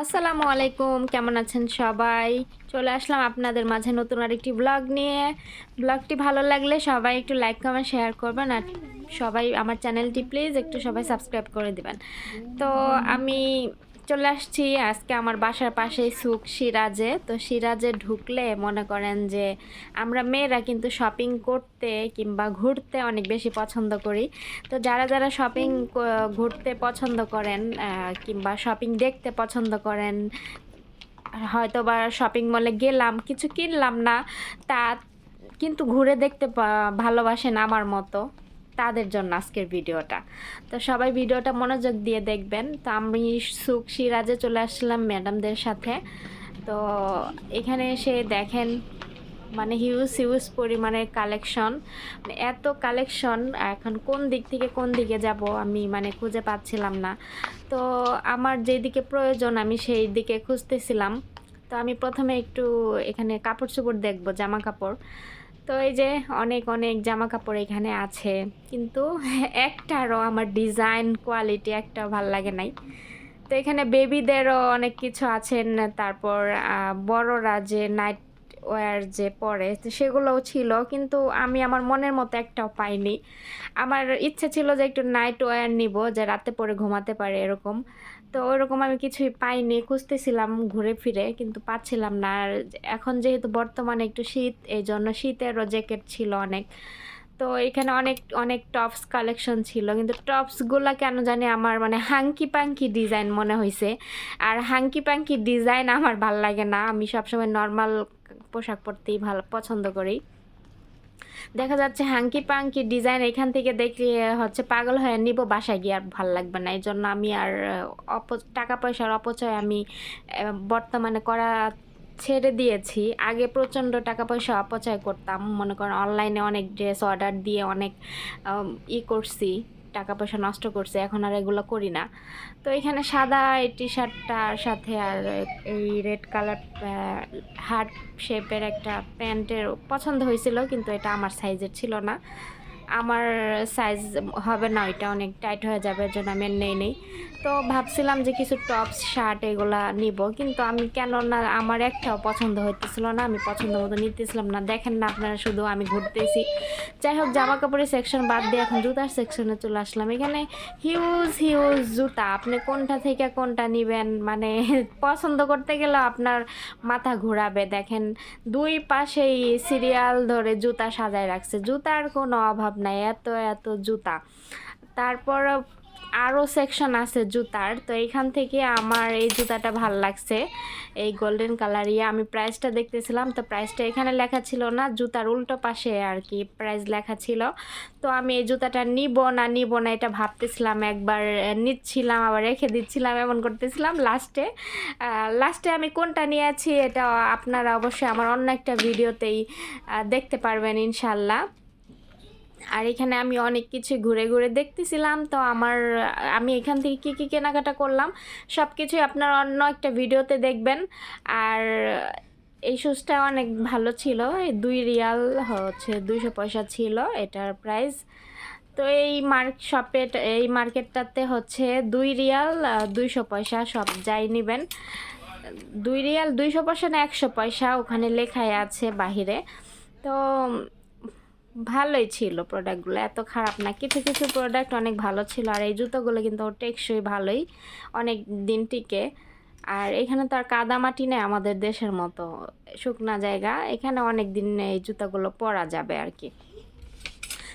আসসালামু আলাইকুম, কেমন আছেন সবাই? চলে আসলাম আপনাদের মাঝে নতুন আরেকটি ব্লগ নিয়ে। ব্লগটি ভালো লাগলে সবাই একটু লাইক কমেন্ট শেয়ার করবেন আর সবাই আমার চ্যানেলটি প্লিজ একটু সবাই সাবস্ক্রাইব করে দেবেন। তো আমি চলে আসছি। আজকে আমার বাসার পাশেই সুক সিরাজে। তো সিরাজে ঢুকলে মনে করেন যে আমরা মেয়েরা কিন্তু শপিং করতে কিংবা ঘুরতে অনেক বেশি পছন্দ করি। তো যারা যারা শপিং ঘুরতে পছন্দ করেন কিংবা শপিং দেখতে পছন্দ করেন হয়তো বা শপিং মলে গেলাম কিছু কিনলাম না তা কিন্তু ঘুরে দেখতে ভালোবাসেন আমার মতো। তাদের জন্য আজকের ভিডিওটা। তো সবাই ভিডিওটা মনোযোগ দিয়ে দেখবেন। তো আমি সুখ সিরাজে চলে আসলাম ম্যাডামদের সাথে। তো এখানে এসে দেখেন মানে হিউজ হিউজ পরিমাণের কালেকশন এত কালেকশন এখন কোন দিক থেকে কোন দিকে যাব আমি মানে খুঁজে পাচ্ছিলাম না। তো আমার যেদিকে প্রয়োজন, আমি সেই দিকে খুঁজতেছিলাম। তো আমি প্রথমে একটু এখানে কাপড় চোপড় দেখব, জামা কাপড়। তো এই যে অনেক অনেক জামা কাপড় এখানে আছে। কিন্তু একটারও আমার ডিজাইন কোয়ালিটি একটা ভালো লাগে নাই। তো এখানে বেবিদেরও অনেক কিছু আছেন তারপর বড়রা যে নাইট ওয়ার যে পরে, তো সেগুলোও ছিল। কিন্তু আমি আমার মনের মতো একটাও পাইনি। আমার ইচ্ছে ছিল যে একটু নাইট ওয়্যার নিব, যে রাতে পরে ঘুমাতে পারে এরকম। তো ওইরকম আমি কিছুই পাইনি, খুঁজতেছিলাম ঘুরে ফিরে কিন্তু পাচ্ছিলাম না। আর এখন যেহেতু বর্তমানে একটু শীত এই জন্য শীতেরও জ্যাকেট ছিল অনেক। তো এখানে অনেক অনেক টপস কালেকশন ছিল। কিন্তু টপসগুলো কেন জানি আমার মানে হাঙ্কি পাঙ্কি ডিজাইন মনে হয়েছে আর হাঙ্কি পাঙ্কি ডিজাইন আমার ভালো লাগে না। আমি সবসময় নর্মাল পোশাক পরতেই ভালো, পছন্দ করি। দেখা যাচ্ছে হাঙ্কি পাঙ্কি ডিজাইন এখান থেকে দেখলে, হচ্ছে পাগল হয়ে নিব বাসায় গিয়ে আর ভালো লাগবে না। এই জন্য আমি আর অপ, টাকা পয়সার অপচয় আমি বর্তমানে করা ছেড়ে দিয়েছি। আগে প্রচণ্ড টাকা পয়সা অপচয় করতাম। মনে করেন অনলাইনে অনেক ড্রেস অর্ডার দিয়ে অনেক ই করছি। টাকা পয়সা নষ্ট করছে, এখন আর এগুলো করি না। তো এখানে সাদা এই টি শার্টটার সাথে আর এই রেড কালার হার্ট শেপের একটা প্যান্টের পছন্দ হয়েছিল, কিন্তু এটা আমার সাইজের ছিল না। আমার সাইজ হবে না, এটা অনেক টাইট হয়ে যাবে, এর জন্য আমি আর নেই নেই। তো ভাবছিলাম যে কিছু টপস শার্ট এগুলা নিব, কিন্তু আমি কেন না আমার একটাও পছন্দ হইতেছিল না, আমি পছন্দ মতো নিতেছিলাম না। দেখেন না আপনারা, শুধু আমি ঘুরতেছি। যাই হোক জামা কাপড়ের সেকশন বাদ দিয়ে এখন জুতার সেকশনে চলে আসলাম। এখানে হিউজ হিউজ জুতা, আপনি কোনটা থেকে কোনটা নেবেন? মানে পছন্দ করতে গেলে আপনার মাথা ঘোরাবে। দেখেন, দুই পাশেই সিরিয়াল ধরে জুতা সাজায় রাখছে। জুতার কোনো অভাব নাই এত এত জুতা। তারপর আরও সেকশন আছে জুতার। তো এইখান থেকে আমার এই জুতাটা ভালো লাগছে, এই গোল্ডেন কালার ইয়ে আমি প্রাইসটা দেখতেছিলাম, তো প্রাইসটা এখানে লেখা ছিল না, জুতার উল্টো পাশে আর কি প্রাইস লেখা ছিল। তো আমি এই জুতাটা নিব না নিব না এটা ভাবতেছিলাম, একবার নিচ্ছিলাম, আবার রেখে দিচ্ছিলাম, এমন করতেছিলাম লাস্টে লাস্টে আমি কোনটা নিয়েছি এটা আপনারা অবশ্যই আমার অন্য একটা ভিডিওতেই দেখতে পারবেন ইনশাল্লাহ। আর এখানে আমি অনেক কিছু ঘুরে ঘুরে দেখতেছিলাম। তো আমার, আমি এখান থেকে কী কী কেনাকাটা করলাম সব কিছুই আপনার অন্য একটা ভিডিওতে দেখবেন। আর এই শুজটা অনেক ভালো ছিল, এই দুই রিয়াল হচ্ছে দুইশো পয়সা ছিল এটার প্রাইস তো এই মার্ক শপে, এই মার্কেটটাতে হচ্ছে দুই রিয়াল দুইশো পয়সা, সব যাই নেবেন। দুই রিয়াল দুইশো পয়সা না, একশো পয়সা ওখানে লেখাই আছে বাহিরে। তো ভালোই ছিল প্রোডাক্টগুলো এত খারাপ না। কিছু কিছু প্রোডাক্ট অনেক ভালো ছিল, আর এই জুতোগুলো কিন্তু ওর টেকসই ভালোই, অনেক দিন টিকে। আর এখানে তো আর কাদামাটি নেই আমাদের দেশের মতো, শুকনা জায়গা, এখানে অনেক দিন এই জুতোগুলো পরা যাবে আর কি।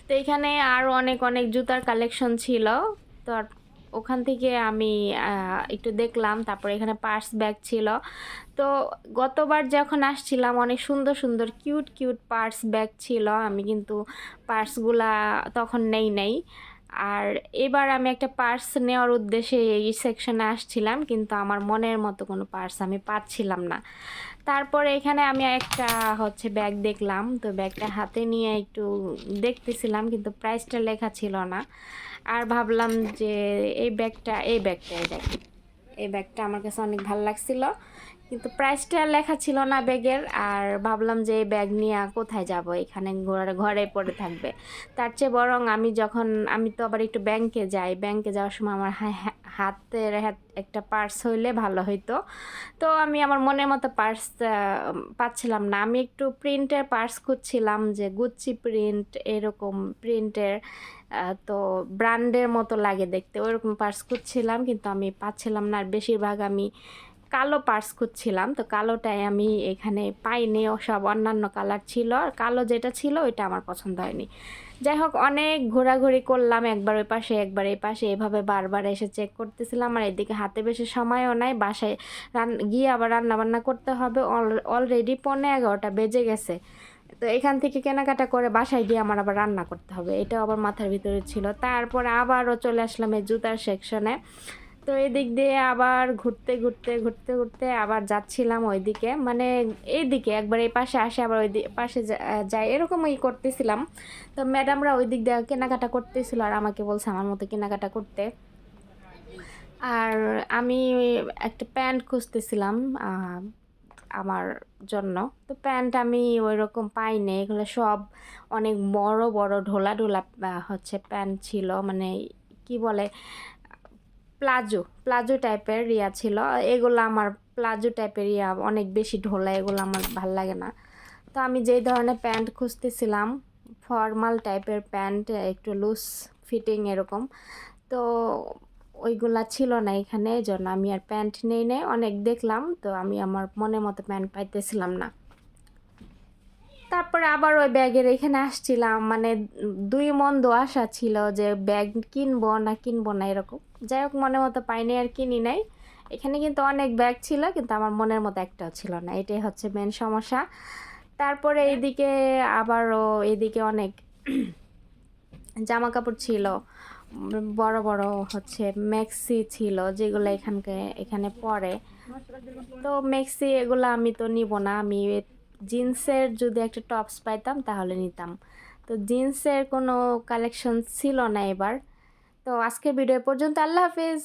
তো এখানে আরও অনেক অনেক জুতার কালেকশন ছিল, তো ওখান থেকে আমি একটু দেখলাম, তারপরে এখানে পার্স ব্যাগ ছিল। তো গতবার যখন আসছিলাম, অনেক সুন্দর সুন্দর, কিউট কিউট পার্স ব্যাগ ছিল। আমি কিন্তু পার্সগুলা তখন নেই নেই। আর এবার আমি একটা পার্স নেওয়ার উদ্দেশ্যে এই সেকশনে আসছিলাম, কিন্তু আমার মনের মতো কোনো পার্স আমি পাচ্ছিলাম না। তারপরে এখানে আমি একটা হচ্ছে ব্যাগ দেখলাম, তো ব্যাগটা হাতে নিয়ে একটু দেখতেছিলাম, কিন্তু প্রাইসটা লেখা ছিল না। আর ভাবলাম যে এই ব্যাগটা এই ব্যাগটা এই এই ব্যাগটা আমার কাছে অনেক ভালো লাগছিল। কিন্তু প্রাইসটা লেখা ছিল না ব্যাগের। আর ভাবলাম যে এই ব্যাগ নিয়ে কোথায় যাব? এখানে ঘোরার ঘরে পড়ে থাকবে। তার চেয়ে বরং আমি যখন, আমি তো আবার একটু ব্যাংকে যাই। ব্যাংকে যাওয়ার সময় আমার হাতের হাত- একটা পার্স হইলে ভালো হইতো। তো আমি আমার মনের মতো পার্স পাচ্ছিলাম না। আমি একটু প্রিন্টের পার্স খুঁজছিলাম যে গুচ্ছি প্রিন্ট এরকম প্রিন্টের তো ব্র্যান্ডের মতো লাগে দেখতে। ওইরকম পার্স খুঁজছিলাম কিন্তু আমি পাচ্ছিলাম না। আর বেশিরভাগ আমি কালো পার্স খুঁজছিলাম। তো কালোটাই আমি এখানে পাইনি। সব অন্যান্য কালার ছিল। আর কালো যেটা ছিল, ওইটা আমার পছন্দ হয়নি। যাই হোক অনেক ঘোরাঘুরি করলাম একবার ওই পাশে, একবার এই পাশে, এভাবে বারবার এসে চেক করতেছিলাম আর এদিকে হাতে বেশি সময়ও নাই, বাসায় রান, গিয়ে আবার রান্নাবান্না করতে হবে অলরেডি পৌনে এগারোটা বেজে গেছে। তো এখান থেকে কেনাকাটা করে বাসায় গিয়ে আমার আবার রান্না করতে হবে এটা আবার মাথার ভিতরে ছিল। তারপর আবারও চলে আসলাম এই জুতার সেকশনে তো এদিক দিয়ে আবার ঘুরতে ঘুরতে ঘুরতে ঘুরতে আবার যাচ্ছিলাম ওইদিকে। মানে এইদিকে, একবার এই পাশে আসে, আবার ওই পাশে যাই, এরকমই করতেছিলাম। তো ম্যাডামরা ওই দিক দিয়ে কেনাকাটা করতেছিল আর আমাকে বলছে আমার মতো কেনাকাটা করতে। আর আমি একটা প্যান্ট খুঁজতেছিলাম আমার জন্য। তো প্যান্ট আমি ওই রকম পাইনি, এগুলো সব অনেক বড় বড় ঢোলা ঢোলা হচ্ছে প্যান্ট ছিল। মানে কি বলে প্লাজো প্লাজো টাইপের ইয়া ছিল। এগুলো আমার প্লাজো টাইপের ইয়া অনেক বেশি ঢোলা, এগুলো আমার ভালো লাগে না। তো আমি যেই ধরনের প্যান্ট খুঁজতেছিলাম, ফর্মাল টাইপের প্যান্ট, একটু লুজ ফিটিং এরকম, তো ওইগুলা ছিল না এখানে, এই জন্য আমি আর প্যান্ট নেই নেই অনেক দেখলাম, তো আমি আমার মনের মতো প্যান্ট পাইতেছিলাম না। তারপরে আবার ওই ব্যাগের এখানে আসছিলাম। মানে দুই মন্দ আশা ছিল যে ব্যাগ কিনবো না কিনবো না এরকম। যাই হোক, মনের মতো পাইনি আর কিনি নাই। এখানে কিন্তু অনেক ব্যাগ ছিল, কিন্তু আমার মনের মতো একটাও ছিল না। এটাই হচ্ছে মেন সমস্যা। তারপরে এইদিকে আবারও এইদিকে অনেক জামা কাপড় ছিল। বড় বড় হচ্ছে ম্যাক্সি ছিল, যেগুলো এখানকে, এখানে পরে। তো ম্যাক্সি এগুলো আমি তো নিব না। আমি জিন্সের যদি একটা টপস পাইতাম, তাহলে নিতাম। তো জিন্সের কোনো কালেকশন ছিল না এবার। তো আজকের ভিডিও পর্যন্ত আল্লাহ হাফিজ।